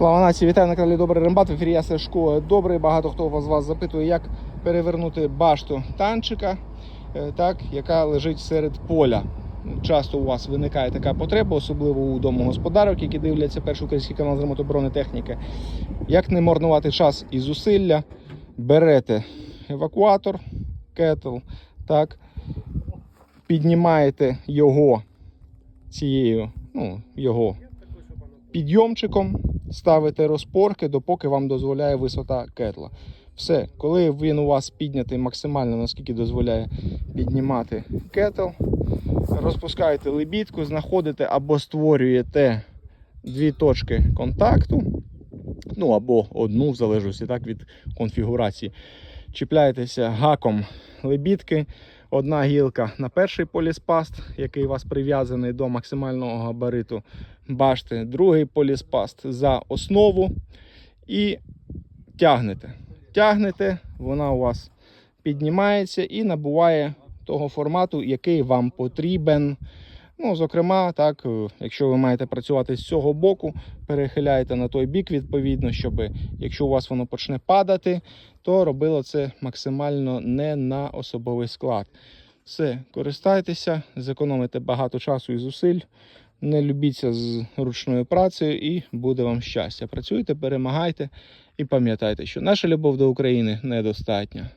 Слава нації, вітаю на каналі Добрий Рембат. В ефірі я Сашко Добрий. Багато хто з вас запитує, як перевернути башту танчика, е, так, яка лежить серед поля. Часто у вас виникає така потреба, особливо у домогосподарок, які дивляться перший український канал з ремонту техніки. Як не марнувати час і зусилля, берете евакуатор, кетл, так, піднімаєте його цією, ну, його підйомчиком ставите розпорки, допоки вам дозволяє висота кетла. Все, коли він у вас піднятий максимально, наскільки дозволяє піднімати кетл, розпускаєте лебідку, знаходите або створюєте дві точки контакту, ну або одну, в залежності так, від конфігурації. Чіпляєтеся гаком лебідки, одна гілка на перший поліспаст, який у вас прив'язаний до максимального габариту башти, другий поліспаст за основу і тягнете. Тягнете, вона у вас піднімається і набуває того формату, який вам потрібен. Ну, зокрема, так, е, якщо ви маєте працювати з цього боку, перехиляєте на той бік, відповідно, щоб якщо у вас воно почне падати, то робило це максимально не на особовий склад. Все, користайтеся, зекономите багато часу і зусиль. Не любіться з ручною працею і буде вам щастя. Працюйте, перемагайте і пам'ятайте, що наша любов до України недостатня.